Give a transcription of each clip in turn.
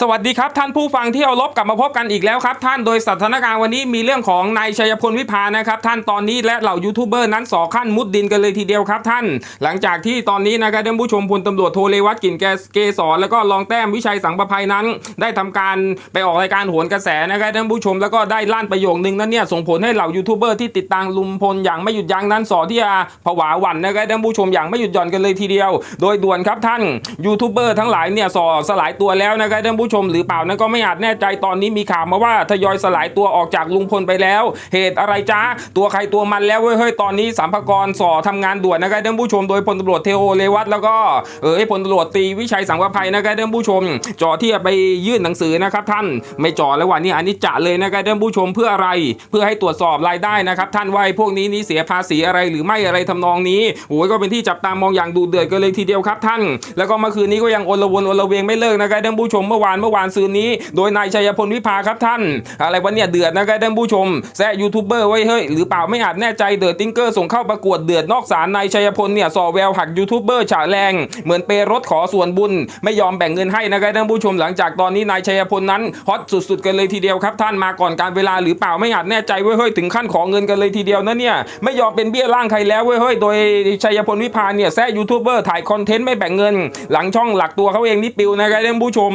สวัสดีครับท่านผู้ฟังที่เอารบกลับมาพบกันอีกแล้วครับ ท่านโดยสถานการณ์วันนี้มีเรื่องของนายชัยพลวิพานะครับ ท่านตอนนี้และเหล่ายูทูบเบอร์นั้นสอขั้นมุดดินกันเลยทีเดียวครับท่าน หลังจากที่ตอนนี้นะครับท่านผู้ชมพลตำรวจโทเลวัตกลิ่นแกเกสรแล้วก็รองแต้มวิชัยสังประภัยนั้น ได้ทำการไปออกรายการโหนกระแสนะครับท่านผู้ชมแล้วก็ได้ลั่นประโยคนึงนั้นเนี่ยส่งผลให้เหล่ายูทูบเบอร์ที่ติดตามลุมพลอย่างไม่หยุดยั้งนั้นสอที่จะผวาหวั่นนะครับท่านผู้ชมอย่างไม่หยุดหย่อนกันเลยทีเดียว โดยด่วนครับท่านยูทูบเบอร์ทั้งหลายเนี่ยสอสลายตัวแล้วนะครับท่านผู้ชมหรือเปล่านั้นก็ไม่อาจแน่ใจตอนนี้มีข่าวมาว่าทยอยสลายตัวออกจากลุงพลไปแล้ว เหตุอะไรจ้าตัวใครตัวมันแล้วเว้ยเฮ้ยตอนนี้สัมภากรสอทำงานด่วนนะครับท่านผู้ชมโดยพลตำรวจเทโอเลวัตแล้วก็เออพลตำรวจตีวิชัยสังวภัยนะครับท่านผู้ชมจ่อที่จะไปยื่นหนังสือนะครับท่านไม่จ่อแล้ววันนี้อันนี้จะเลยนะครับท่านผู้ชมเพื่ออะไร เพื่อให้ตรวจสอบรายได้นะครับท่านว่าพวกนี้นี่เสียภาษีอะไรหรือไม่อะไรทำนองนี้โอ้ยก็เป็นที่จับตามองอย่างดูเดือดกันเลยทีเดียวครับท่าน แล้วก็เมื่อคืนนี้ก็ยังโอลวนโอลเวงไม่เลิกนะครับท่านผู้ชมเมื่อวานเมื่อวานซืนนี้ โดยนายชัยพลวิภาครับท่าน อะไรวันเนี่ยเดือดนะครับท่านผู้ชมแซยูทูบเบอร์ไว้เฮ้ยหรือเปล่าไม่อาจแน่ใจเดือดติงเกอร์ส่งเข้าประกวดเดือดนอกสารนายชัยพลเนี่ยสอแววหักยูทูบเบอร์ฉาแรง เหมือนเปรถขอส่วนบุญ ไม่ยอมแบ่งเงินให้นะครับท่านผู้ชมหลังจากตอนนี้นายชัยพลนั้นฮอตสุดๆกันเลยทีเดียวครับท่านมาก่อนการเวลาหรือเปล่าไม่อาจแน่ใจเว้ยเฮ้ยถึงขั้นขอเงินกันเลยทีเดียวนะเนี่ยไม่ยอมเป็นเบี้ยล่างใครแล้วเว้ยเฮ้ยโดยชัยพลวิพาเนี่ยแซยูทูบเบอร์ถ่ายคอนเทนต์ไม่แบ่งเงิน หลังช่องหลักตัวเขาเองนี่ปิวนะครับท่านผู้ชม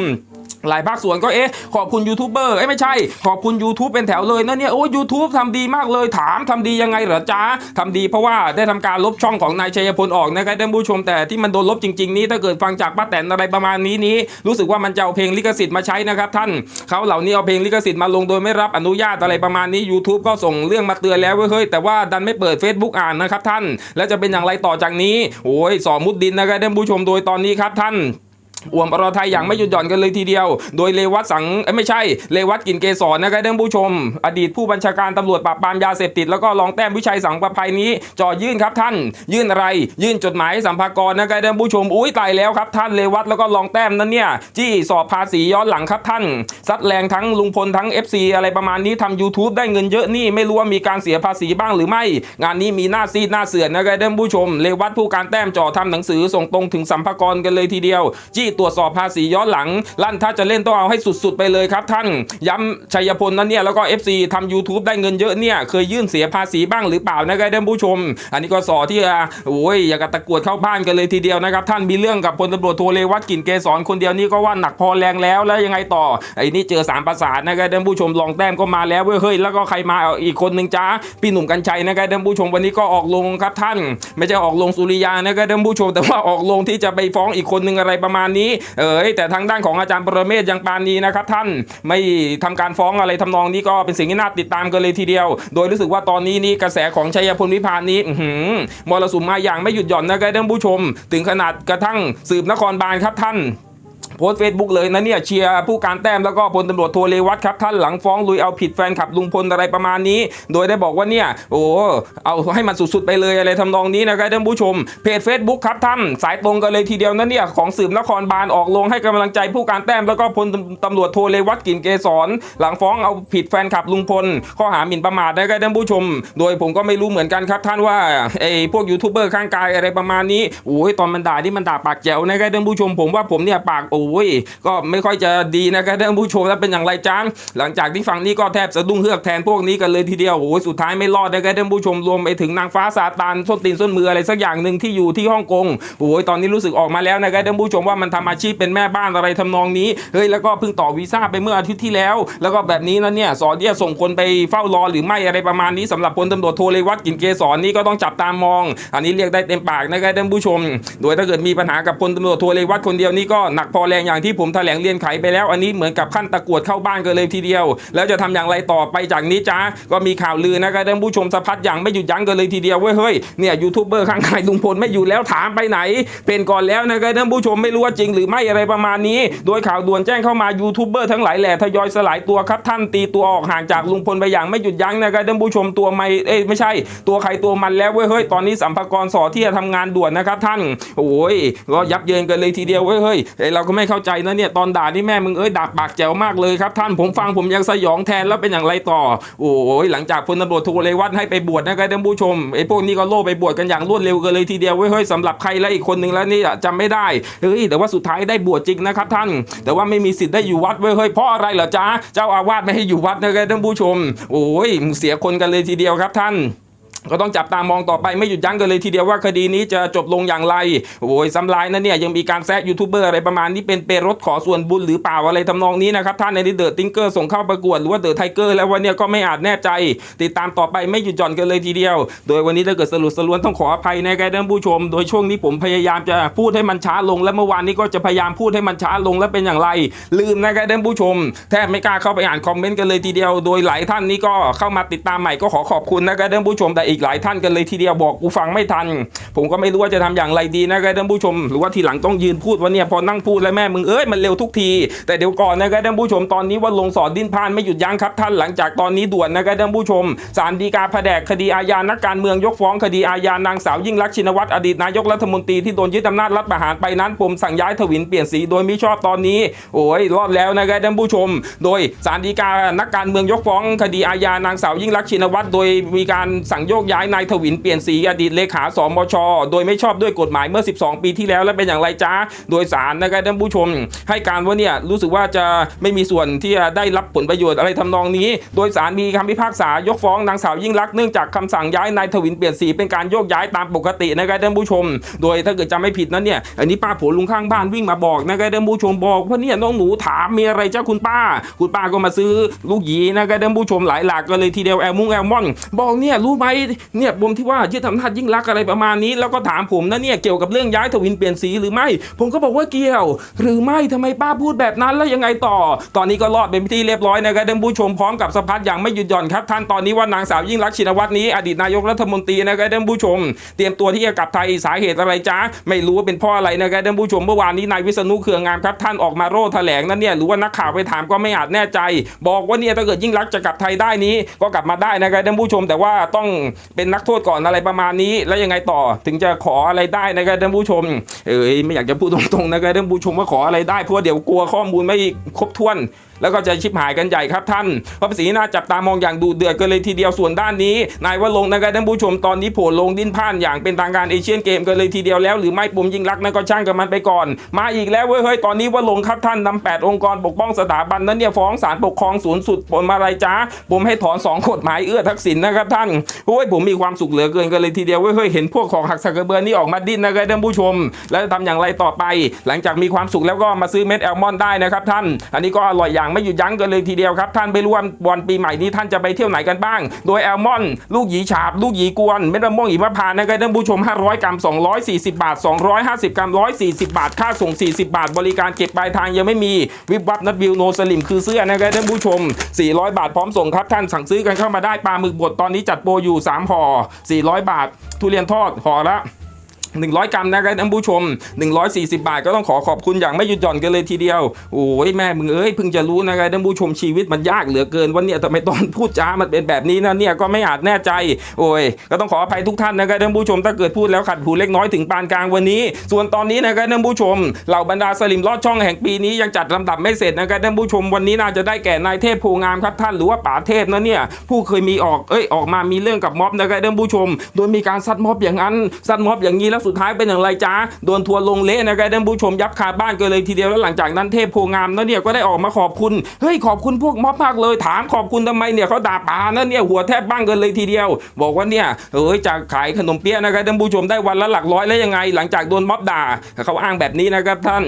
หลายภาคส่วนก็เอ๊ะขอบคุณยูทูบเบอร์เอ้ไม่ใช่ ขอบคุณ YouTube เป็นแถวเลยนะเนี่ยโอ้ยูทูบทำดีมากเลยถามทำดียังไงเหรอจ๊ะทำดีเพราะว่าได้ทำการลบช่องของนายชัยพลออกนะครับท่านผู้ชมแต่ที่มันโดนลบจริง ๆ นี้ถ้าเกิดฟังจากป้าแตนอะไรประมาณนี้นี้ รู้สึกว่ามันจะเอาเพลงลิขสิทธิ์มาใช้นะครับท่านเขาเหล่านี้เอาเพลงลิขสิทธิ์มาลงโดยไม่รับอนุญาตอะไรประมาณนี้ YouTube ก็ส่งเรื่องมาเตือนแล้วเว้ยเฮ้ยแต่ว่าดันไม่เปิด Facebook อ่านนะครับท่าน แล้วจะเป็นอย่างไรต่อจากนี้โอ้ยสอมุดดินนะครับท่านผู้ชมโดยตอนนี้ครับท่าน อ่วมปรไทยอย่างไม่หยุดหย่อนกันเลยทีเดียว โดยเลวัตสังเอ้ไม่ใช่ เลวัตกินเกษรนะครับท่านผู้ชม อดีตผู้บัญชาการตำรวจปราบปรามยาเสพติดแล้วก็รองแต้มวิชัยสังประภัยนี้จ่อยื่นครับท่าน ยื่นอะไร ยื่นจดหมายสัมภากรนะครับท่านผู้ชม อุ้ยตายแล้วครับท่านเลวัตแล้วก็รองแต้มนั้นเนี่ยจี้สอบภาษีย้อนหลังครับท่าน ซัดแรงทั้งลุงพลทั้ง FC อะไรประมาณนี้ทำ YouTube ได้เงินเยอะนี่ไม่รู้ว่ามีการเสียภาษีบ้างหรือไม่ งานนี้มีหน้าซีดหน้าเสือนนะครับท่านผู้ชม เลวัตผู้การแต้มจ่อทำหนังสือส่งตรงถึงสัมภากรกันเลยทีเดียวจี้ตรวจสอบภาษีย้อนหลัง ลั่นถ้าจะเล่นต้องเอาให้สุดๆไปเลยครับท่าน ย้ำชัยพลนั้นเนี่ยแล้วก็ FC ทำ YouTube ได้เงินเยอะเนี่ยเคยยื่นเสียภาษีบ้างหรือเปล่านะครับท่านผู้ชม อันนี้ก็สอที่อะโอ้ยอยากระตะกรวดเข้าบ้านกันเลยทีเดียวนะครับท่านมีเรื่องกับพลตำรวจโทเลวัตกลิ่นเกษรคนเดียวนี่ก็ว่าหนักพอแรงแล้วแล้วยังไงต่อไอ้นี่เจอสามประสานนะครับท่านผู้ชมลองแต้มก็มาแล้วเว้ยเฮ้ยแล้วก็ใครมาอีกคนหนึ่งจ้าพี่หนุ่มกัญชัยนะครับท่านผู้ชมวันนี้ก็ออกลงครับท่าน ไม่ใช่ออกลงสุริยานะครับท่านผู้ชม แต่ว่าออกลงที่จะไปฟ้องอีกคนหนึ่งอะไรประมาณนี้ เอ้ยแต่ทางด้านของอาจารย์ปรเมศยังปานนี้นะครับท่านไม่ทำการฟ้องอะไรทำนองนี้ก็เป็นสิ่งที่น่าติดตามกันเลยทีเดียว โดยรู้สึกว่าตอนนี้นี่กระแสของชัยพลวิพานี้หือมรสุมมาอย่างไม่หยุดหย่อนนะครับท่านผู้ชม ถึงขนาดกระทั่งสืบนครบาลครับท่าน โพสต์เฟซบุ๊กเลยนะเนี่ยเชียร์ผู้การแต้มแล้วก็พลตำรวจโทเลวัตครับท่านหลังฟ้องลุยเอาผิดแฟนคลับลุงพลอะไรประมาณนี้ โดยได้บอกว่าเนี่ยโอ้เอาให้มันสุดๆไปเลยอะไรทำนองนี้นะครับท่านผู้ชม เพจ Facebook ครับท่านสายตรงกันเลยทีเดียวนะเนี่ยของสืบนครบาลออกลงให้กำลังใจผู้การแต้มแล้วก็พลตำรวจโทเลวัตกินเกษรหลังฟ้องเอาผิดแฟนคลับลุงพลข้อหาหมิ่นประมาทนะครับท่านผู้ชม โดยผมก็ไม่รู้เหมือนกันครับท่านว่าไอ้พวกยูทูบเบอร์ข้างกายอะไรประมาณนี้โอ้ยตอนมันด่านี่มันด่าปากแจ๋วนะครับท่านผู้ชม ผมว่าผมเนี่ยปากโอ้ยก็ไม่ค่อยจะดีนะครับท่านผู้ชมแล้วเป็นอย่างไรจ้างหลังจากที่ฟังนี้ก็แทบสะดุ้งเฮือกแทนพวกนี้กันเลยทีเดียวโอ้ยสุดท้ายไม่รอดนะครับท่านผู้ชมรวมไปถึงนางฟ้าซาตานส้นตีนส้นมืออะไรสักอย่างหนึ่งที่อยู่ที่ฮ่องกงโอ้ยตอนนี้รู้สึกออกมาแล้วนะครับท่านผู้ชมว่ามันทำอาชีพเป็นแม่บ้านอะไรทำนองนี้เฮ้ยแล้วก็เพิ่งต่อวีซ่าไปเมื่ออาทิตย์ที่แล้ว แล้วก็แบบนี้นะเนี่ยสอนเนี่ยส่งคนไปเฝ้ารอหรือไม่อะไรประมาณนี้สำหรับพลตำรวจโทเลวัตกินเกษรนี่ก็ต้องจับตามอง อันนี้เรียกได้เต็มปากนะครับท่านผู้ชม โดยถ้าเกิดมีปัญหากับพลตำรวจโทเลวัตคนเดียวนี่ก็หนักพอแรงอย่างที่ผมแถลงเรียนไขไปแล้ว อันนี้เหมือนกับขั้นตะกวดเข้าบ้านกันเลยทีเดียว แล้วจะทำอย่างไรต่อไปจากนี้จ้าก็มีข่าวลือนะครับท่านผู้ชมสะพัดอย่างไม่หยุดยั้งกันเลยทีเดียวเว้ยเฮ้ยเนี่ยยูทูบเบอร์ข้างใครลุงพลไม่อยู่แล้วถามไปไหน เป็นก่อนแล้วนะครับท่านผู้ชมไม่รู้ว่าจริงหรือไม่อะไรประมาณนี้ โดยข่าวด่วนแจ้งเข้ามายูทูบเบอร์ทั้งหลายแหล่ทยอยสลายตัวครับท่านตีตัวออกห่างจากลุงพลไปอย่างไม่หยุดยั้งนะครับท่านผู้ชมตัวไม่เอ้ยไม่ใช่ ตัวใครตัวมันแล้วเว้ยเฮ้ยตอนนี้สัมภากระสอที่จะทำงานด่วนนะครับท่านโอ้ยก็ยับเยินกันเลยทีเดียวเว้ยเฮ้ยเอ้ยเราก็ไม่เข้าใจนะเนี่ยตอนด่านี่แม่มึงเอ้ยด่าปากแจ๋วมากเลยครับท่านผมฟังผมยังสยองแทนแล้วเป็นอย่างไรต่อ โอ้ยหลังจากพลตำรวจโทเรวัตให้ไปบวชนะครับท่านผู้ชมไอ้พวกนี้ก็โล่ไปบวชกันอย่างรวดเร็วกันเลยทีเดียวเว้ยเฮ้ยสำหรับใครแล้วอีกคนหนึ่งแล้วนี่จำไม่ได้เฮ้ยแต่ว่าสุดท้ายได้บวชจริงนะครับท่าน แต่ว่าไม่มีสิทธิ์ได้อยู่วัดเว้ยเฮ้ยเพราะอะไรเหรอจ๊ะเจ้าอาวาสไม่ให้อยู่วัดนะครับท่านผู้ชม โอ้ยเสียคนกันเลยทีเดียวครับท่าน ก็ต้องจับตามองต่อไปไม่หยุดยั้งกันเลยทีเดียวว่าคดีนี้จะจบลงอย่างไรโอ้ยซ้ำลายนะเนี่ยยังมีการแซะยูทูบเบอร์อะไรประมาณนี้เป็นเปรถขอส่วนบุญหรือเปล่าอะไรทำนองนี้นะครับท่านในเดอะติงเกอร์ส่งเข้าประกวดหรือว่าเดอะไทเกอร์แล้ววันนี้ก็ไม่อาจแน่ใจ ติดตามต่อไปไม่หยุดหย่อนกันเลยทีเดียว โดยวันนี้ถ้าเกิดสรุปสรวนต้องขออภัยนะครับท่านผู้ชม โดยช่วงนี้ผมพยายามจะพูดให้มันช้าลง และเมื่อวานนี้ก็จะพยายามพูดให้มันช้าลงและเป็นอย่างไร ลืมนะครับท่านผู้ชมแทบไม่กล้าเข้าไปอ่านคอมเมนต์กันเลยทีเดียว โดยหลายท่านนี้ก็เข้ามาติดตามใหม่ก็ขอขอบคุณนะครับท่านผู้ชมแต่อีกหลายท่านกันเลยทีเดียวบอกกูฟังไม่ทัน ผมก็ไม่รู้ว่าจะทำอย่างไรดีนะครับท่านผู้ชม หรือว่าทีหลังต้องยืนพูดว่าเนี่ยพอนั่งพูดแล้วแม่มึงเอ้ยมันเร็วทุกที แต่เดี๋ยวก่อนนะครับท่านผู้ชมตอนนี้ว่าลงสอนดิ้นพานไม่หยุดยั้งครับท่านหลังจากตอนนี้ด่วนนะครับท่านผู้ชมศาลฎีกาแผนกคดีอาญานักการเมืองยกฟ้องคดีอาญานางสาวยิ่งรักชินวัตรอดีตนายกรัฐมนตรีที่โดนยึดอำนาจรัฐประหารไปนั้นปมสั่งย้ายถวินเปลี่ยนสีโดยมิชอบตอนนี้ โอ้ยรอดแล้วนะครับท่านผู้ชม โดยศาลฎีกานักการเมืองยกฟ้อง คดีอาญานางสาวยิ่งรักชินวัตรโดยมีการสั่งยกย้ายนายถวินเปลี่ยนสีอดีตเลขาสมช โดยไม่ชอบด้วยกฎหมายเมื่อ 12 ปีที่แล้วและเป็นอย่างไรจ้าโดยศาลนะครับท่านผู้ชม ให้การว่าเนี่ยรู้สึกว่าจะไม่มีส่วนที่จะได้รับผลประโยชน์อะไรทำนองนี้ โดยศาลมีคำพิพากษายกฟ้องนางสาวยิ่งรักษณ์เนื่องจากคำสั่งย้ายนายถวินเปลี่ยนสีเป็นการโยกย้ายตามปกตินะครับท่านผู้ชม โดยถ้าเกิดจำไม่ผิดนั้นเนี่ยอันนี้ป้าผัวลุงข้างบ้านวิ่งมาบอกนะครับท่านผู้ชมบอกว่าเนี่ยน้องหนูถามมีอะไรเจ้าคุณป้า คุณป้าก็มาซื้อลูกหยีนะครับท่านผู้ชมหลายหลากกันเลยทีเดียวแอลมุงแอลมอนบอกเนี่ยรู้ไหมเนี่ยปมที่ว่ายึดอำนาจยิ่งรักอะไรประมาณนี้ แล้วก็ถามผมนะเนี่ยเกี่ยวกับเรื่องย้ายทวินเปลี่ยนสีหรือไม่ ผมก็บอกว่าเกี่ยว หรือไม่ทำไมป้าพูดแบบนั้นแล้วยังไงต่อ ตอนนี้ก็รอดเป็นพิธีเรียบร้อยนะครับท่านผู้ชมพร้อมกับสะพัดอย่างไม่หยุดหย่อนครับท่านตอนนี้ว่านางสาวยิ่งรักชินวัตรนี้อดีตนายกรัฐมนตรีนะครับท่านผู้ชม เตรียมตัวที่จะกลับไทยสาเหตุอะไรจ้าไม่รู้ว่าเป็นเพ่ออะไรนะครับท่านผู้ชมเมื่อวานนี้นายวิษณุเครืองามครับท่านออกมาโร่แถลงนั่นเนี่ยหรือว่านักข่าวไปถามก็ไม่อาจแน่ใจ บอกว่าเนี่ยถ้าเกิดยิ่งรักจะกลับไทยได้นี้ก็กลับมาได้นะครับท่านผู้ชมแต่ว่าต้องเป็นนักโทษก่อนอะไรประมาณนี้ แล้วยังไงต่อถึงจะขออะไรได้นะครับท่านผู้ชม เอ้ยไม่อยากจะพูดตรงๆนะครับท่านผู้ชมว่าขออะไรได้เพราะเดี๋ยวกลัวข้อมูลไม่ครบถ้วน แล้วก็จะชิบหายกันใหญ่ครับท่านเพราะภาษีน่าจับตามองอย่างดูเดือดกันเลยทีเดียวส่วนด้านนี้นายวรงค์นะครับท่านผู้ชมตอนนี้โผล่ลงดิ้นพ่านอย่างเป็นทางการเอเชียนเกมกันเลยทีเดียวแล้วหรือไม่ปุ่มยิงรักนั่นก็ช่างกับมันไปก่อน มาอีกแล้วเว้ยเฮ้ยตอนนี้ว่าลงครับท่านนำแปดองค์กรปกป้องสถาบันนั้นเนี่ยฟ้องศาลปกครองสูงสุดปมอะไรจ้าปมให้ถอนสองกฎหมายเอื้อทักษิณนะครับท่านโอ้ยผมมีความสุขเหลือเกินกันเลยทีเดียวเว้ยเฮ้ยเห็นพวกของหักสักกระเบือนี่ออกมาดิ้นนะครับท่านผู้ชม แล้วจะทำอย่างไรต่อไป หลังจากมีความสุขแล้วก็มาซื้อเม็ดแอลมอนด์ได้นะครับท่าน อันนี้ก็อร่อยอย่างไม่หยุดยั้งกันเลยทีเดียวครับ ท่านไปร่วมวันปีใหม่นี้ท่านจะไปเที่ยวไหนกันบ้าง โดยแอลมอน ลูกหยีฉาบ ลูกหยีกวน เม็ดมะม่วงหิมพานต์นะครับท่านผู้ชม 500 กรัม 240 บาท 250 กรัม 140 บาท ค่าส่ง 40 บาท บริการเก็บปลายทางยังไม่มี วิบวับนัดวิวโนสลิมคือเสื้อนะครับท่านผู้ชม 400 บาทพร้อมส่งครับท่านสั่งซื้อกันเข้ามาได้ปลาหมึกบดตอนนี้จัดโปรอยู่ 3ห่อ400 บาท ทุเรียนทอดห่อละ 100 กรัมนะครับท่านผู้ชม 140 บาทก็ต้องขอขอบคุณอย่างไม่หยุดหย่อนกันเลยทีเดียว โอ้ยแม่มึงเอ้ยเพิ่งจะรู้นะครับท่านผู้ชมชีวิตมันยากเหลือเกินวันเนี้ยทำไมตอนพูดจ้ามันเป็นแบบนี้นะเนี่ยก็ไม่อาจแน่ใจ โอ้ยก็ต้องขออภัยทุกท่านนะครับท่านผู้ชมถ้าเกิดพูดแล้วขัดหูเล็กน้อยถึงปานกลางวันนี้ ส่วนตอนนี้นะครับท่านผู้ชมเหล่าบรรดาสลิมลอดช่องแห่งปีนี้ยังจัดลำดับไม่เสร็จนะครับท่านผู้ชมวันนี้น่าจะได้แก่นายเทพโพงามครับท่านหรือว่าป๋าเทพนะเนี่ยผู้เคยมีออกเอ้ยออกมามีเรื่องกับม็อบนะครับท่านผู้ชม โดยมีการซัดม็อบอย่างนั้นซัดม็อบอย่างนี้แล้วสุดท้ายเป็นอย่างไรจ้าโดนทัวร์ลงเละนะครับท่านผู้ชมยับคาบ้านกันเลยทีเดียวแล้วหลังจากนั้นเทพโพงามนะเนี่ยก็ได้ออกมาขอบคุณเฮ้ยขอบคุณพวกม็อบมากเลยถามขอบคุณทำไมเนี่ยเขาด่าปานะเนี่ยหัวแทบบ้างกันเลยทีเดียว บอกว่าเนี่ยเอ้ยจากขายขนมเปี๊ยะนะครับท่านผู้ชมได้วันละหลักร้อยแล้วยังไง หลังจากโดนม็อบด่าเขาอ้างแบบนี้นะครับท่าน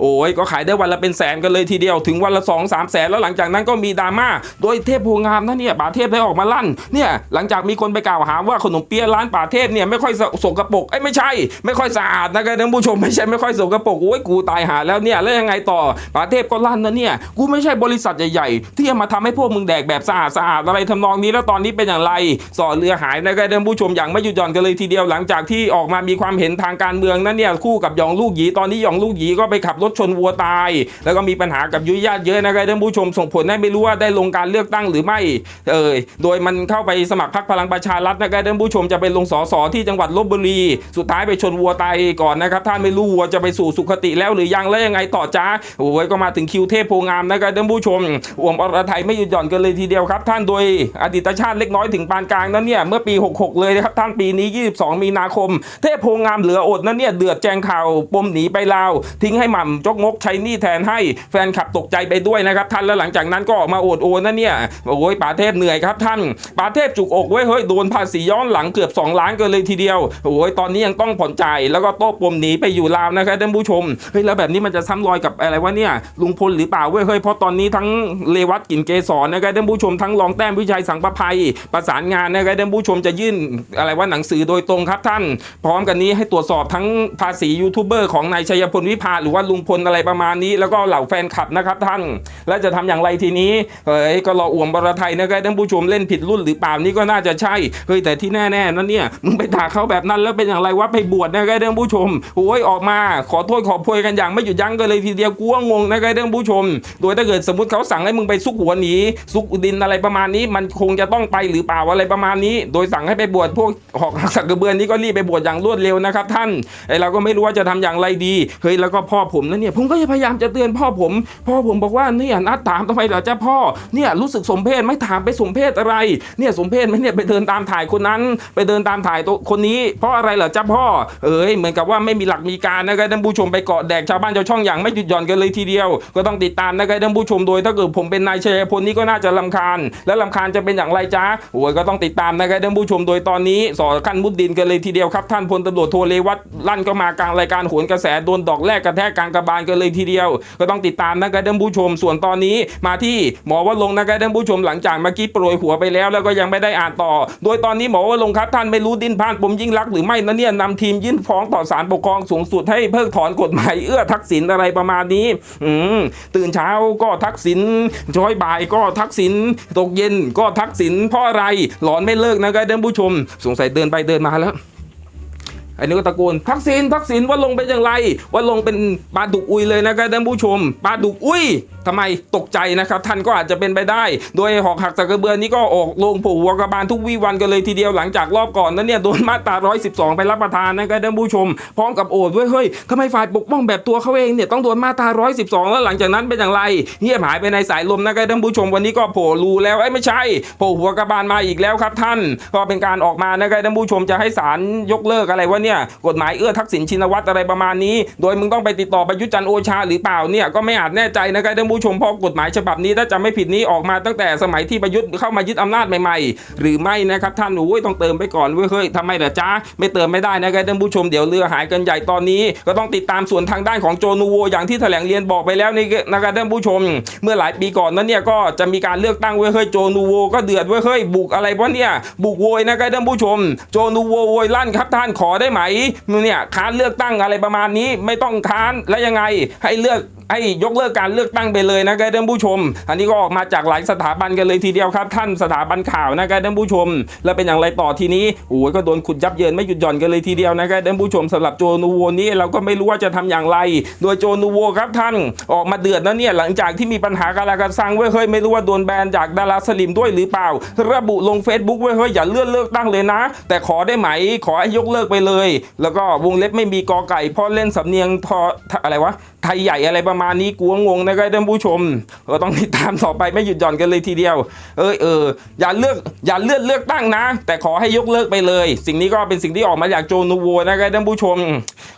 โอ้ยก็ขายได้วันละเป็นแสนกันเลยทีเดียวถึงวันละ2องสามแสนแล้วหลังจากนั้นก็มีดราม่าโดยเทพโพงามนะเนี่ยป่าเทพได้ออกมาลั่นเนี่ยหลังจากมีคนไปกล่าวหาว่าขนมเปี๊ยะร้านป่าเทพเนี่ยไม่ค่อยสสกปรกไอ้ยไม่ใช่ ไม่ค่อยสะอาดนะครับท่านผู้ชมไม่ใช่ไม่ค่อยสกปรกโอ้ยกูตายหาแล้วเนี่ยแล้วยังไงต่อป่าเทพก็ลั่นนะเนี่ยกูไม่ใช่บริษัทใหญ่ๆที่จะมาทำให้พวกมึงแดกแบบสะอาดสะอาดอะไรทำนองนี้แล้วตอนนี้เป็นอย่างไรสอเรือหายนะครับท่านผู้ชมอย่างไม่หยุดหย่อนกันเลยทีเดียวหลังจากที่ออกมามีความเห็นทางการเมืองนั้นเนี่ยคู่กับหยองลูกหยีตอนนี้หยองลูกหยีก็ไปขับรถถชนวัวตาย แล้วก็มีปัญหากับยุยญาติเยอะนะครับท่านผู้ชมส่งผลให้ไม่รู้ว่าได้ลงการเลือกตั้งหรือไม่เออโดยมันเข้าไปสมัครพรรคพลังประชารัฐนะครับท่านผู้ชมจะไปลงสสที่จังหวัดลบบุรี สุดท้ายไปชนวัวตายก่อนนะครับท่านไม่รู้วัวจะไปสู่สุคติแล้วหรือยังแล้วยังไงต่อจ้าโอ้ยก็มาถึงคิวเทพโพงามนะครับท่านผู้ชมอวมอรไทยไม่หยุดหย่อนกันเลยทีเดียวครับ ท่านโดยอดีตชาติเล็กน้อยถึงปานกลางนั้นเนี่ยเมื่อปี 66 เลยนะครับท่านปีนี้ 22 มีนาคม เทพโพงามเหลืออดนั้นเนี่ยเดือดแจงข่าวปมหนีไปลาวทิ้งให้หม่ำจกงกใช้หนี้แทนให้แฟนขับตกใจไปด้วยนะครับท่านแล้วหลังจากนั้นก็ออกมาโอดโอนนั่นเนี่ยโอ้ยป๋าเทพเหนื่อยครับท่านป๋าเทพจุกอกเว้ยเฮ้ยโดนภาษีย้อนหลังเกือบ 2 ล้านกันเลยทีเดียวโอ้ยตอนนี้ยังต้องผ่อนจ่ายแล้วก็โต้ปมหนีไปอยู่ลาวนะครับท่านผู้ชมเฮ้ยแล้วแบบนี้มันจะซ้ำรอยกับอะไรวะเนี่ยลุงพลหรือเปล่าเว้ยเฮ้ยเพราะตอนนี้ทั้งเลวัตกินเกสรนะครับท่านผู้ชมทั้งรองแต้มวิชัยสังประภัย ประสานงานนะครับท่านผู้ชมจะยื่นอะไรว่าหนังสือโดยตรงครับท่าน พร้อมกันนี้ให้ตรวจสอบทั้งภาษียูทูบเบอร์ของนายชัยพลวิภาหรือว่าลุงพลอะไรประมาณนี้ แล้วก็เหล่าแฟนคลับนะครับท่าน แล้วจะทำอย่างไรทีนี้เฮ้ยก็รออ่วมบรไทยนะครับท่านผู้ชมเล่นผิดรุ่นหรือเปล่านี่ก็น่าจะใช่เฮ้ยแต่ที่แน่ๆนั่นเนี่ยมึงไปด่าเขาแบบนั้นแล้วเป็นอย่างไรวะไปบวชนะครับท่านผู้ชมโอ้ยออกมา ขอโทษขอโพยกันอย่างไม่หยุดยั้งกันเลยทีเดียวกูว่างงนะครับท่านผู้ชม โดยถ้าเกิดสมมติเขาสั่งให้มึงไปซุกหัวหนีซุกดินอะไรประมาณนี้ มันคงจะต้องไปหรือเปล่าอะไรประมาณนี้ โดยสั่งให้ไปบวชพวกหอกหักสักกระเบือนนี้ก็รีบไปบวชอย่างรวดเร็วนะครับท่านไอเราก็ไม่รู้ว่าจะทำอย่างไรดีเฮ้ยแล้วก็พ่อผมนะเนี่ยผมก็พยายามจะเตือนพ่อผม พ่อผมบอกว่าเนี่ยนัดถามทำไมเหรอจ้าพ่อเนี่ยรู้สึกสมเพศไม่ถามไปสมเพศอะไรเนี่ยสมเพศไหมเนี่ยไปเดินตามถ่ายคนนั้น ไปเดินตามถ่ายตัวคนนี้ เพราะอะไรเหรอจ้าพ่อเอ้ยเหมือนกับว่าไม่มีหลักมีการนะครับท่านผู้ชมไปเกาะแดกชาวบ้านชาวช่องอย่างไม่หยุดหย่อนกันเลยทีเดียว ก็ต้องติดตามนะครับท่านผู้ชมโดยถ้าเกิดผมเป็นนายชัยพลนี่ก็น่าจะลำคาญ แล้วลำคาญจะเป็นอย่างไรจ้าโอ้ยก็ต้องติดตามนะครับท่านผู้ชมโดยตอนนี้สอขั้นมุดดินกันเลยทีเดียวครับท่านพลตำรวจโทเลวัตลั่นก็มากลางรายการโหนกระแสโดนดอกแรกกระแทกกลางกระบาลกันเลยทีเดียว ก็ต้องติดตามนะครับท่านผู้ชม ส่วนตอนนี้มาที่หมอวรงค์นะครับท่านผู้ชมหลังจากเมื่อกี้โปรยหัวไปแล้ว แล้วก็ยังไม่ได้อ่านต่อ โดยตอนนี้หมอวรงค์ครับท่านไม่รู้ดินพานปมยิ่งรักหรือไม่นะเนี่ยนำทีมยื่นฟ้องต่อศาลปกครองสูงสุดให้เพิกถอนกฎหมายเอื้อทักษิณอะไรประมาณนี้ อืมตื่นเช้าก็ทักษิณช้อยบ่ายก็ทักษิณตกเย็นก็ทักษิณเพราะอะไรหลอนไม่เลิกนะครับท่านผู้ชม สงสัยเดินไปเดินมาแล้ว อันนี้ก็ตะโกนทักษิณทักษิณว่าลงเป็นอย่างไร ว่าลงเป็นปลาดุกอุยเลยนะครับท่านผู้ชมปลาดุกอุยทำไมตกใจนะครับท่านก็อาจจะเป็นไปได้ โดยหอกหักสักกระเบือนี้ก็ออกลงผูหัวกระบาลทุกวี่วันกันเลยทีเดียวหลังจากรอบก่อนนั้นเนี่ยโดนมาตรา 112 ไปรับประทานนะครับท่านผู้ชม พร้อมกับโอดเว้ยเฮ้ยทำไมฝ่ายปกป้องแบบตัวเขาเองเนี่ยต้องโดนมาตรา 112 แล้วหลังจากนั้นเป็นอย่างไรเงียบหายไปในสายลมนะครับท่านผู้ชมวันนี้ก็โผล่รูแล้วไอ้ไม่ใช่โผล่หัวกระบาลมาอีกแล้วครับท่าน ก็เป็นการออกมานะครับท่านผู้ชมจะให้ศาลยกเลิกอะไรวะเนี่ยกฎหมายเอื้อทักษิณชินวัตรอะไรประมาณนี้ โดยมึงต้องไปติดต่อประยุจันโอชาหรือเปล่าเนี่ยก็ไม่อาจแน่ใจนะครับท่านผู้ชมเพราะกฎหมายฉบับนี้ถ้าจำไม่ผิดนี้ออกมาตั้งแต่สมัยที่ประยุทธ์เข้ามายึดอำนาจใหม่ๆ หรือไม่นะครับท่านโอ้ยต้องเติมไปก่อนเว้ยเฮ้ยทำไมเหรอจ้าไม่เติมไม่ได้นะครับท่านผู้ชมเดี๋ยวเรือหายกันใหญ่ตอนนี้ ก็ต้องติดตามส่วนทางด้านของโจนูโวอย่างที่แถลงเรียนบอกไปแล้วนี่นะครับท่านผู้ชม เมื่อหลายปีก่อนนั้นเนี่ยก็จะมีการเลือกตั้งเว้ยเฮ้ยโจนูโวก็เดือดเว้ยเฮ้ยบุกอะไรวะเนี่ยบุกโวยนะครับท่านผู้ชม โจนูโวโวยลั่นครับท่านขอได้ไหมเนี่ยค้านเลือกตั้งอะไรประมาณนี้ไม่ต้องค้านแล้วยังไงให้เลือกให้ยกเลิกการเลือกตั้งไปเลยนะครับท่านผู้ชม อันนี้ก็ออกมาจากหลายสถาบันกันเลยทีเดียวครับ ท่านสถาบันข่าวนะครับท่านผู้ชม แล้วเป็นอย่างไรต่อทีนี้โอ้ยก็โดนขุดยับเยินไม่หยุดหย่อนกันเลยทีเดียวนะครับท่านผู้ชมสำหรับโจนูโวนี้เราก็ไม่รู้ว่าจะทำอย่างไร โดยโจนูโวครับท่านออกมาเดือดนะเนี่ยหลังจากที่มีปัญหาการกระซังเว้ยเฮ้ยไม่รู้ว่าโดนแบนจากดาราสลิมด้วยหรือเปล่า ระบุลง Facebook เว้ยเฮ้ยอย่าเลื่อนเลือกตั้งเลยนะ แต่ขอได้ไหมขอให้ยกเลิกไปเลยแล้วก็วงเล็บไม่มีกอไก่เพราะเล่นสำเนียงทออะไรวะไทยใหญ่อะไรประมาณนี้กวงงนะครับท่านผู้ชมก็ต้องติดตามต่อไปไม่หยุดหย่อนกันเลยทีเดียว เออเอออย่าเลือกอย่าเลื่อนเลือกตั้งนะ แต่ขอให้ยกเลิกไปเลย สิ่งนี้ก็เป็นสิ่งที่ออกมาจากโจนูโวนะครับท่านผู้ชม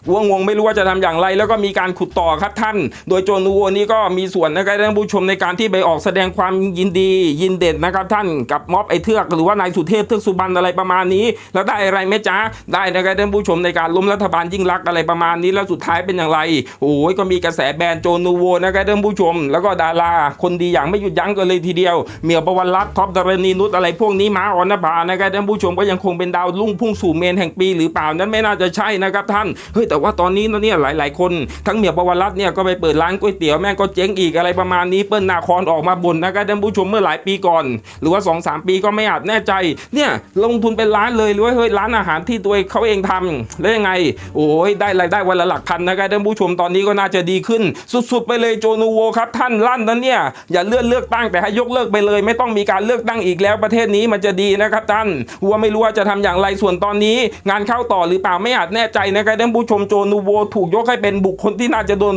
กวงงไม่รู้ว่าจะทำอย่างไร แล้วก็มีการขุดต่อครับท่าน โดยโจนูโวนี้ก็มีส่วนนะครับท่านผู้ชมในการที่ไปออกแสดงความยินดียินเด่นนะครับท่านกับม็อบไอเทือกหรือว่านายสุเทพเทือกสุบรรณอะไรประมาณนี้ แล้วได้อะไรไหมจ๊ะได้นะครับท่านผูู้้ชมในการล้มรัฐบาลยิ่งรักอะไรประมาณนี้แล้วสุดท้ายเป็นอย่างไรโอ้ยก็มีกระแสแบนโจนูโวนะครับท่านผู้ชม แล้วก็ดารา คนดีอย่างไม่หยุดยั้งกันเลยทีเดียวเมียวประวันรัตท็อปดารณีนุชอะไรพวกนี้มาอ่อนนภานะครับท่านผู้ชมก็ยังคงเป็นดาวรุ่งพุ่งสู่เมนแห่งปีหรือเปล่านั้นไม่น่าจะใช่นะครับท่านเฮ้ยแต่ว่าตอนนี้เนี่ยหลาย ๆ คน ทั้งเมียวประวันรัตเนี่ยก็ไปเปิดร้านก๋วยเตี๋ยวแม่งก็เจ๊งอีกอะไรประมาณนี้เปิ้ลนาคอนออกมาบ่นนะครับท่านผู้ชมเมื่อหลายปีก่อน หรือว่า2อสปีก็ไม่อาจแน่ใจเนี่ยลงทุนเป็นล้านเลยหรือว่าเฮ้ยร้านอาหารที่ตัวเขาเองทแล้วยังไง โอ้ยได้รายได้วันละหลักพันนะครับท่านผู้ชมตอนนี้ก็น่าจะดีขึ้น สุดๆ ไปเลยโจนูโวครับท่านลั่นนั้นเนี่ยอย่าเลื่อนเลือกตั้งแต่ให้ยกเลิกไปเลย ไม่ต้องมีการเลือกตั้งอีกแล้วประเทศนี้มันจะดีนะครับท่านวัวไม่รู้ว่าจะทำอย่างไรส่วนตอนนี้ งานเข้าต่อหรือเปล่าไม่อาจแน่ใจนะครับท่านผู้ชมโจนูโวถูกยกให้เป็นบุคคลที่น่าจะโดน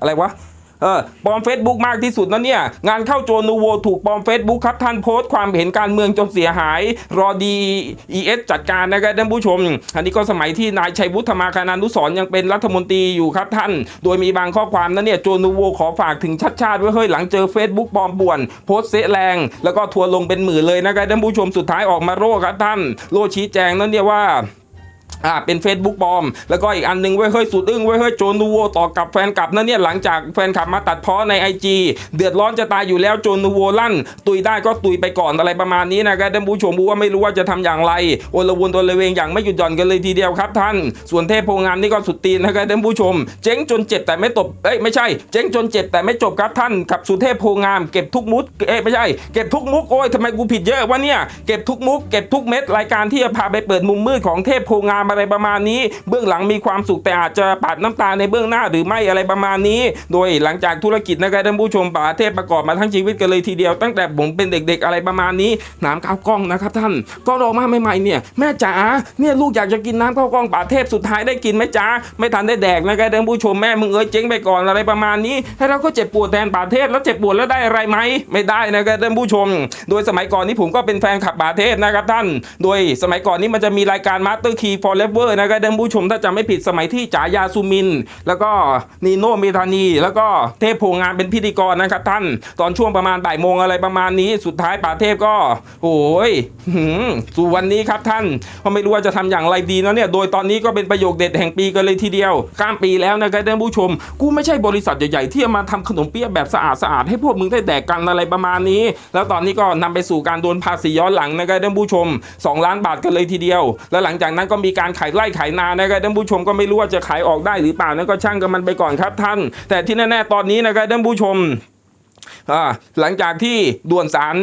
อะไรวะ เออปลอม Facebook มากที่สุดนะเนี่ย งานเข้าโจนูโวถูกปลอม Facebook ครับท่านโพสต์ความเห็นการเมืองจนเสียหาย รอดีเอสจัดการนะครับท่านผู้ชม อันนี้ก็สมัยที่นายชัยวุฒิธรรมาคานานุสรยังเป็นรัฐมนตรีอยู่ครับท่าน โดยมีบางข้อความนะเนี่ยโจนูโวขอฝากถึงชัดชาติไว้เฮ้ยหลังเจอ Facebook ปลอมป่วน โพสต์เสแรง แล้วก็ทัวลงเป็นหมื่นเลยนะครับท่านผู้ชมสุดท้ายออกมาโร่ครับท่าน โร่ชี้แจงนั่นเนี่ยว่า อ่าเป็น Facebook ปลอม แล้วก็อีกอันหนึงไว้ยเฮ้ยสุดอึ้งไว้ยเฮ้ยโจนูโวต่อกับแฟนคลับนั่นเนี่ยหลังจากแฟนคลับมาตัดเพ้อใน IG เดือดร้อนจะตายอยู่แล้วโจนูโวลั่น ตุยได้ก็ตุยไปก่อนอะไรประมาณนี้นะครับท่านผู้ชมบูว่าไม่รู้ว่าจะทำอย่างไรโอละวนตัวเลเวงอย่างไม่หยุดหย่อนกันเลยทีเดียวครับท่าน ส่วนเทพโพงามนี่ก็สุดตีนนะครับท่านผู้ชม เจ๊งจนเจ็บแต่ไม่ตบเอ้ยไม่ใช่เจ๊งจนเจ็บแต่ไม่จบครับท่านกับสุเทพโพงามเก็บทุกมุดเอ้ยไม่ใช่เก็บทุกมุกโอ้ยทำไมกูผิดเยอะวะเนี่ยเก็บทุกมุกเก็บทุกเม็ดรายการที่จะพาไปเปิดมุมมืดของเทพโพงามมาอะไรประมาณนี้ เบื้องหลังมีความสุขแต่อาจจะปาดน้ำตาในเบื้องหน้าหรือไม่อะไรประมาณนี้ โดยหลังจากธุรกิจนะครับท่านผู้ชมป่าเทพประกอบมาทั้งชีวิตกันเลยทีเดียว ตั้งแต่ผมเป็นเด็ก ๆ อะไรประมาณนี้น้ำข้าวกล้องนะครับท่านก็รอมาใหม่ๆเนี่ยแม่จ๋าเนี่ยลูกอยากจะกินน้ำข้าวกล้องป่าเทพสุดท้ายได้กินไหมจ๋าไม่ทันได้แดกนะครับท่านผู้ชมแม่มึงเอ้ยเจ๊งไปก่อนอะไรประมาณนี้ให้เราก็เจ็บปวดแทนป่าเทพแล้วเจ็บปวดแล้วได้อะไรไหมไม่ได้นะครับท่านผู้ชม โดยสมัยก่อนนี้ผมก็เป็นแฟนขับป่าเทพนะครับท่าน โดยสมัยก่อนนี้มันจะมีรายการ Master Key Forever นะครับท่านผู้ชมถ้าจำไม่ผิดสมัยที่จ๋ายาซูมิน แล้วก็นีโนเมธานี แล้วก็เทพโพงานเป็นพิธีกรนะครับท่านตอนช่วงประมาณบ่ายโมงอะไรประมาณนี้สุดท้ายป่าเทพก็โอ้ยหืมสู่วันนี้ครับท่านก็ไม่รู้ว่าจะทำอย่างไรดีนะเนี่ยโดยตอนนี้ก็เป็นประโยคเด็ดแห่งปีกันเลยทีเดียวข้ามปีแล้วนะครับท่านผู้ชม กูไม่ใช่บริษัทใหญ่ๆที่จะมาทำขนมเปี๊ยะแบบสะอาดสะอาดๆให้พวกมึงได้แดกกันอะไรประมาณนี้ แล้วตอนนี้ก็นำไปสู่การโดนภาษีย้อนหลังนะครับท่านผู้ชม 2 ล้านบาทกันเลยทีเดียว แล้วหลังจากนั้นก็มีการขายไร่ขายนานะครับท่านผู้ชมก็ไม่รู้ว่าจะขายออกได้หรือเปล่านั่นก็ช่างกันมันไปก่อนครับท่าน แต่ที่แน่ๆตอนนี้นะครับท่านผู้ชมหลังจากที่ด่วนสาร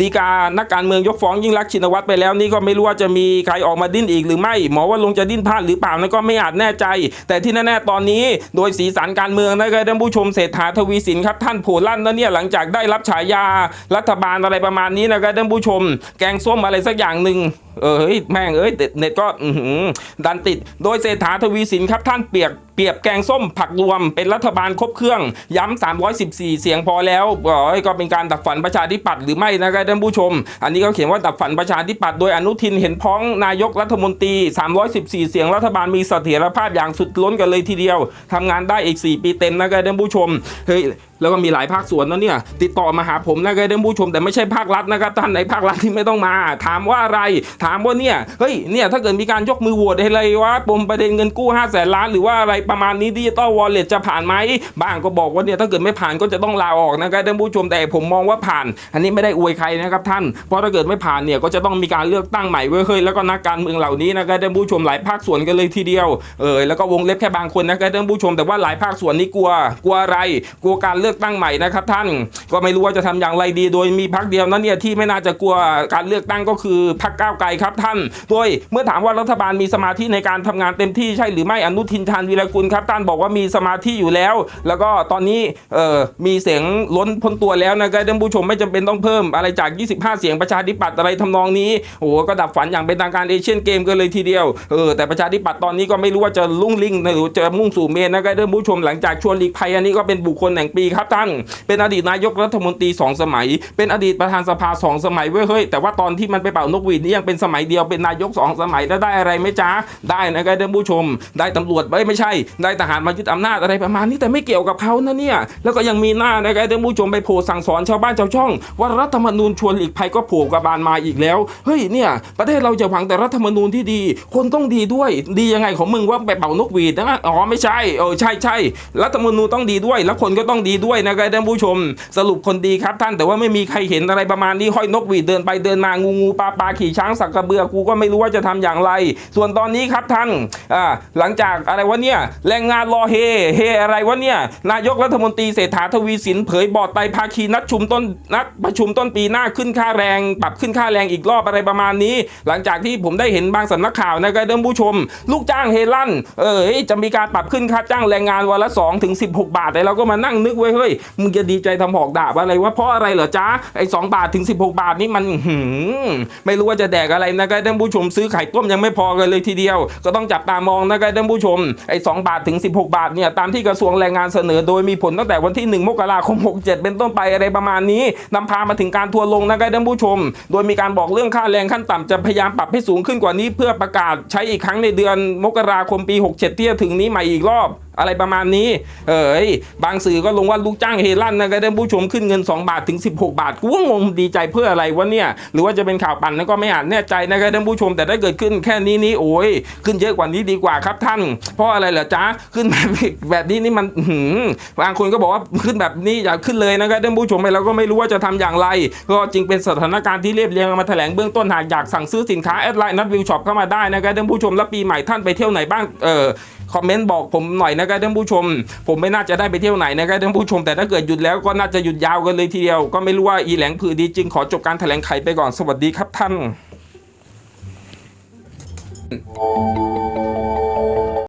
ดีกานักการเมืองยกฟ้องยิ่งรักชินวัตรไปแล้วนี่ก็ไม่รู้ว่าจะมีใครออกมาดิ้นอีกหรือไม่หมอว่าลงจะดิ้นพลาดหรือเปล่านั่นก็ไม่อาจแน่ใจ แต่ที่แน่ๆตอนนี้โดยสีสันการเมืองนะครับท่านผู้ชมเศรษฐาทวีสินครับท่านโผล่ลั่นนะเนี่ยหลังจากได้รับฉายารัฐบาลอะไรประมาณนี้นะครับท่านผู้ชม แกงส้มอะไรสักอย่างหนึ่งเออเฮ้ยแม่งเอ้ยเน็ตก็ดันติด โดยเศรษฐาทวีสินครับท่านเปียกเปรียบแกงส้มผักรวมเป็นรัฐบาลครบเครื่อง ย้ำ314 เสียงพอแล้วก็เป็นการดับฝันประชาธิปัตย์หรือไม่นะครับท่านผู้ชม อันนี้ก็เขียนว่าดับฝันประชาธิปัตย์โดยอนุทินเห็นพ้องนายกรัฐมนตรี 314 เสียงรัฐบาลมีเสถียรภาพอย่างสุดล้นกันเลยทีเดียวทำงานได้อีก 4 ปีเต็มนะครับท่านผู้ชมเฮ้ยแล้วก็มีหลายภาคส่วนนะเนี่ยติดต่อมาหาผมนะครับท่านผู้ชม แต่ไม่ใช่ภาครัฐนะครับท่านในภาครัฐที่ไม่ต้องมา ถามว่าอะไร ถามว่าเนี่ยเฮ้ยเนี่ยถ้าเกิดมีการยกมือโหวตอะไรวะปมประเด็นเงินกู้5แสนล้านหรือว่าอะไรประมาณนี้ดิจิตอลวอลเล็ตจะผ่านไหมบ้างก็บอกว่าเนี่ยถ้าเกิดไม่ผ่านก็จะต้องลาออกนะครับท่านผู้ชมแต่ผมมองว่าผ่าน อันนี้ไม่ได้อวยใครนะครับท่านเพราะถ้าเกิดไม่ผ่านเนี่ยก็จะต้องมีการเลือกตั้งใหม่เว้ยเฮ้ยแล้วก็นักการเมืองเหล่านี้นะครับท่านผู้ชมหลายภาคส่วนกันเลยทีเดียวเออแล้วก็วงเล็บแค่บางคนนะครับท่านผู้ชมแต่ว่าหลายภาคส่วนนี้กลัวกลัวอะไร กลัวการเลือกตั้งใหม่นะครับท่านก็ไม่รู้ว่าจะทำอย่างไรดีโดยมีพักเดียวนั้นเนี่ยที่ไม่น่าจะกลัวการเลือกตั้งก็คือพักก้าวไกลครับท่านโดยเมื่อถามว่ารัฐบาลมีสมาธิในการทำงานเต็มที่ใช่หรือไม่อนุทินชาญวีรกุลครับท่านบอกว่ามีสมาธิอยู่แล้ว แล้วก็ตอนนี้เอ่อมีเสียงล้นพ้นตัวแล้วนะครับท่านผู้ชมไม่จำเป็นต้องเพิ่มอะไรจาก 25 เสียงประชาธิปัตย์อะไรทำนองนี้โอ้โหก็ดับฝันอย่างเป็นทางการเอเชียนเกมกันเลยทีเดียวเออแต่ประชาธิปัตย์ตอนนี้ก็ไม่รู้ว่าจะลุ่งลิ่งหรือจะมุ่งสู่เมนนะครับท่านผู้ชมหลังจากชวนหลีกภัยอันนี้ก็เป็นบุคคลแห่งปีครับท่านเป็นอดีตนายกรัฐมนตรีสองสมัย เป็นอดีตประธานสภาสองสมัยเว้ยเฮ้ยแต่ว่าตอนที่มันไปเป่านกหวีดนี่ยังเป็นสมัยเดียวเป็นนายกสองสมัยแล้วได้อะไรไหมจ๊ะได้นะครับท่านผู้ชม ได้ตำรวจไม่ไม่ใช่ได้ทหารมายึดอำนาจอะไรประมาณนี้แต่ไม่เกี่ยวกับเขานะเนี่ยแล้วก็ยังมีหน้านะครับท่านผู้ชมไปโผล่สั่งสอนชาวบ้านชาวช่อง ว่ารัฐธรรมนูญชวนหลีกภัยก็โผล่กระบาลมาอีกแล้วเฮ้ยเนี่ยประเทศเราจะหวังแต่รัฐธรรมนูญที่ดี คนต้องดีด้วย ดียังไงของมึงว่าไปเป่านกหวีดนะอ๋อไม่ใช่เออใช่ใช่รัฐธรรมนูญต้องดีด้วย แล้วคนก็ต้องดีด้วยนะครับท่านผู้ชม สรุปคนดีครับท่านแต่ว่าไม่มีใครเห็นอะไรประมาณนี้ห้อยนกหวีดเดินไปเดินมางูงูปลาปลาขี่ช้างสักกระเบือกูก็ไม่รู้ว่าจะทำอย่างไร ส่วนตอนนี้ครับท่านอ่าหลังจากอะไรวะเนี่ยแรงงานรอเฮเฮอะไรวะเนี่ย นายกรัฐมนตรีเศรษฐาทวีสินเผยบอร์ดไตภาคีนัดชุมต้นนัดประชุมต้นปีหน้าขึ้นค่าแรง ปรับขึ้นค่าแรงอีกรอบอะไรประมาณนี้ หลังจากที่ผมได้เห็นบางสำนักข่าวนะครับท่านผู้ชม ลูกจ้างเฮลั่นเออเฮ้ยจะมีการปรับขึ้นค่าจ้างแรงงานวันละ2ถึง16 บาทแต่เราก็มานั่งนึกไว้เฮ้ยมึงจะดีใจทำหอกดาบอะไรวะเพราะอะไรเหรอจ๊ะไอ้2บาทถึง 16 บาทนี่มันหืมไม่รู้ว่าจะแดกอะไรนะครับท่านผู้ชมซื้อไข่ต้มยังไม่พอกันเลยทีเดียว ก็ต้องจับตามองนะครับท่านผู้ชมไอ้2บาทถึง 16 บาทเนี่ยตามที่กระทรวงแรงงานเสนอ โดยมีผลตั้งแต่วันที่ 1 มกราคม 67 เป็นต้นไปอะไรประมาณนี้นำพามาถึงการทัวร์ลงนะครับท่านผู้ชม โดยมีการบอกเรื่องค่าแรงขั้นต่ำจะพยายามปรับให้สูงขึ้นกว่านี้ เพื่อประกาศใช้อีกครั้งในเดือนมกราคมปี 67 ที่จะถึงนี้ใหม่อีกรอบอะไรประมาณนี้ เอ้ยบางสื่อก็ลงว่าลูกจ้างเฮลั่นนะครับท่านผู้ชมขึ้นเงิน 2 บาทถึง 16 บาทกูงงดีใจเพื่ออะไรวะเนี่ย หรือว่าจะเป็นข่าวปั่นนั่นก็ไม่อาจแน่ใจนะครับท่านผู้ชมแต่ถ้าเกิดขึ้นแค่นี้นี่โอ้ยขึ้นเยอะกว่านี้ดีกว่าครับท่าน เพราะอะไรเหรอจ๊ะขึ้นแบบแบบนี้นี่มันหือบางคนก็บอกว่าขึ้นแบบนี้อย่าขึ้นเลยนะครับท่านผู้ชมไปแล้วก็ไม่รู้ว่าจะทำอย่างไร ก็จริงเป็นสถานการณ์ที่เรียบเรียงมาแถลงเบื้องต้นหากอยากสั่งซื้อสินค้าแอดไลน์นัดวิวช็อปเข้ามาได้นะครับท่านผู้ชมแล้วปีใหม่ท่านไปเที่ยวไหนบ้างเออ คอมเมนต์บอกผมหน่อยนะครับท่านผู้ชม ผมไม่น่าจะได้ไปเที่ยวไหนนะครับท่านผู้ชม แต่ถ้าเกิดหยุดแล้วก็น่าจะหยุดยาวกันเลยทีเดียว ก็ไม่รู้ว่าอีแหลงผือดีจริงขอจบการแถลงไขไปก่อนสวัสดีครับท่าน